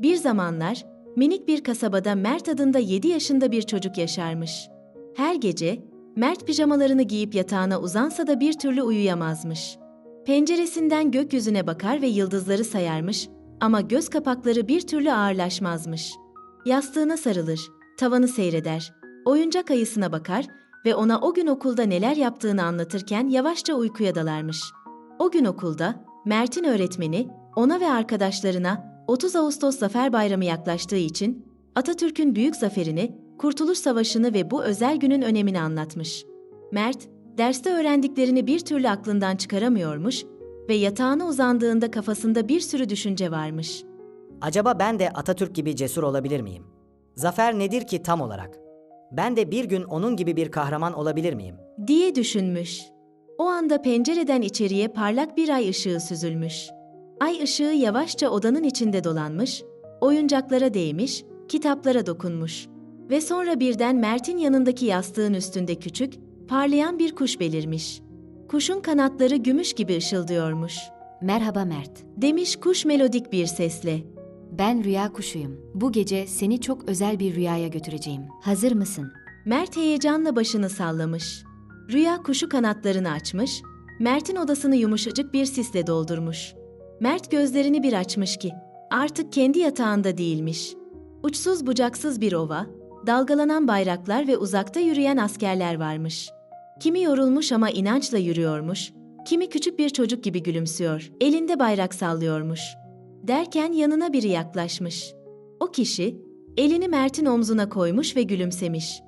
Bir zamanlar minik bir kasabada Mert adında 7 yaşında bir çocuk yaşarmış. Her gece Mert pijamalarını giyip yatağına uzansa da bir türlü uyuyamazmış. Penceresinden gökyüzüne bakar ve yıldızları sayarmış ama göz kapakları bir türlü ağırlaşmazmış. Yastığına sarılır, tavanı seyreder, oyuncak ayısına bakar ve ona o gün okulda neler yaptığını anlatırken yavaşça uykuya dalarmış. O gün okulda Mert'in öğretmeni ona ve arkadaşlarına 30 Ağustos Zafer Bayramı yaklaştığı için Atatürk'ün büyük zaferini, Kurtuluş Savaşı'nı ve bu özel günün önemini anlatmış. Mert, derste öğrendiklerini bir türlü aklından çıkaramıyormuş ve yatağına uzandığında kafasında bir sürü düşünce varmış. Acaba ben de Atatürk gibi cesur olabilir miyim? Zafer nedir ki tam olarak? Ben de bir gün onun gibi bir kahraman olabilir miyim? diye düşünmüş. O anda pencereden içeriye parlak bir ay ışığı süzülmüş. Ay ışığı yavaşça odanın içinde dolanmış, oyuncaklara değmiş, kitaplara dokunmuş. Ve sonra birden Mert'in yanındaki yastığın üstünde küçük, parlayan bir kuş belirmiş. Kuşun kanatları gümüş gibi ışıldıyormuş. Merhaba Mert. Demiş kuş melodik bir sesle. Ben rüya kuşuyum. Bu gece seni çok özel bir rüyaya götüreceğim. Hazır mısın? Mert heyecanla başını sallamış. Rüya kuşu kanatlarını açmış, Mert'in odasını yumuşacık bir sisle doldurmuş. Mert gözlerini bir açmış ki, artık kendi yatağında değilmiş. Uçsuz bucaksız bir ova, dalgalanan bayraklar ve uzakta yürüyen askerler varmış. Kimi yorulmuş ama inançla yürüyormuş, kimi küçük bir çocuk gibi gülümsüyor, elinde bayrak sallıyormuş. Derken yanına biri yaklaşmış. O kişi, elini Mert'in omzuna koymuş ve gülümsemiş.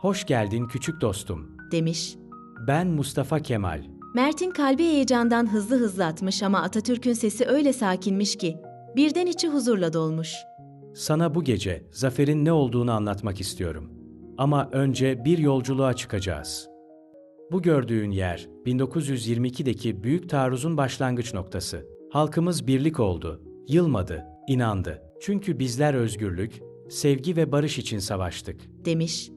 Hoş geldin küçük dostum. demiş. Ben Mustafa Kemal. Mert'in kalbi heyecandan hızlı hızlı atmış ama Atatürk'ün sesi öyle sakinmiş ki birden içi huzurla dolmuş. Sana bu gece zaferin ne olduğunu anlatmak istiyorum. Ama önce bir yolculuğa çıkacağız. Bu gördüğün yer 1922'deki büyük taarruzun başlangıç noktası. Halkımız birlik oldu, yılmadı, inandı. Çünkü bizler özgürlük, sevgi ve barış için savaştık. demiş.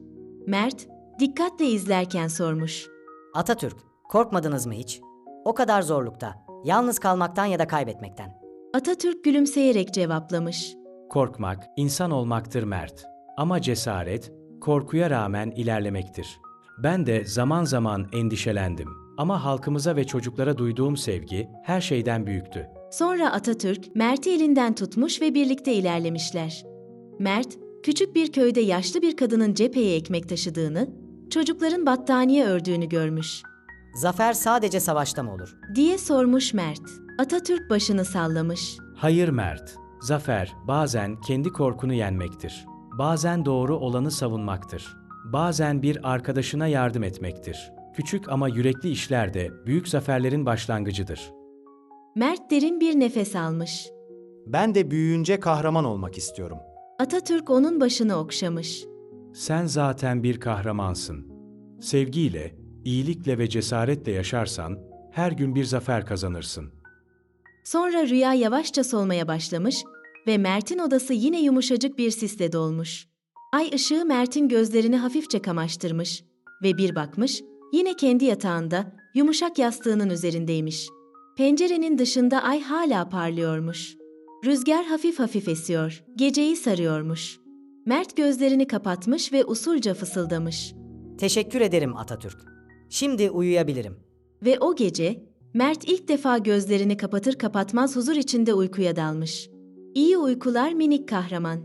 Mert dikkatle izlerken sormuş. Atatürk, korkmadınız mı hiç? O kadar zorlukta, yalnız kalmaktan ya da kaybetmekten. Atatürk gülümseyerek cevaplamış. Korkmak, insan olmaktır Mert. Ama cesaret, korkuya rağmen ilerlemektir. Ben de zaman zaman endişelendim. Ama halkımıza ve çocuklara duyduğum sevgi her şeyden büyüktü. Sonra Atatürk Mert'i elinden tutmuş ve birlikte ilerlemişler. Mert, küçük bir köyde yaşlı bir kadının cepheye ekmek taşıdığını, çocukların battaniye ördüğünü görmüş. Zafer sadece savaşta mı olur? Diye sormuş Mert. Atatürk başını sallamış. Hayır Mert, zafer bazen kendi korkunu yenmektir. Bazen doğru olanı savunmaktır. Bazen bir arkadaşına yardım etmektir. Küçük ama yürekli işler de büyük zaferlerin başlangıcıdır. Mert derin bir nefes almış. Ben de büyüyünce kahraman olmak istiyorum. Atatürk onun başını okşamış. Sen zaten bir kahramansın. Sevgiyle, iyilikle ve cesaretle yaşarsan her gün bir zafer kazanırsın. Sonra rüya yavaşça solmaya başlamış ve Mert'in odası yine yumuşacık bir sisle dolmuş. Ay ışığı Mert'in gözlerini hafifçe kamaştırmış ve bir bakmış, yine kendi yatağında, yumuşak yastığının üzerindeymiş. Pencerenin dışında ay hala parlıyormuş. Rüzgar hafif hafif esiyor, geceyi sarıyormuş. Mert gözlerini kapatmış ve usulca fısıldamış. Teşekkür ederim Atatürk. Şimdi uyuyabilirim. Ve o gece Mert ilk defa gözlerini kapatır kapatmaz huzur içinde uykuya dalmış. İyi uykular minik kahraman.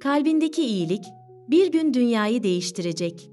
Kalbindeki iyilik bir gün dünyayı değiştirecek.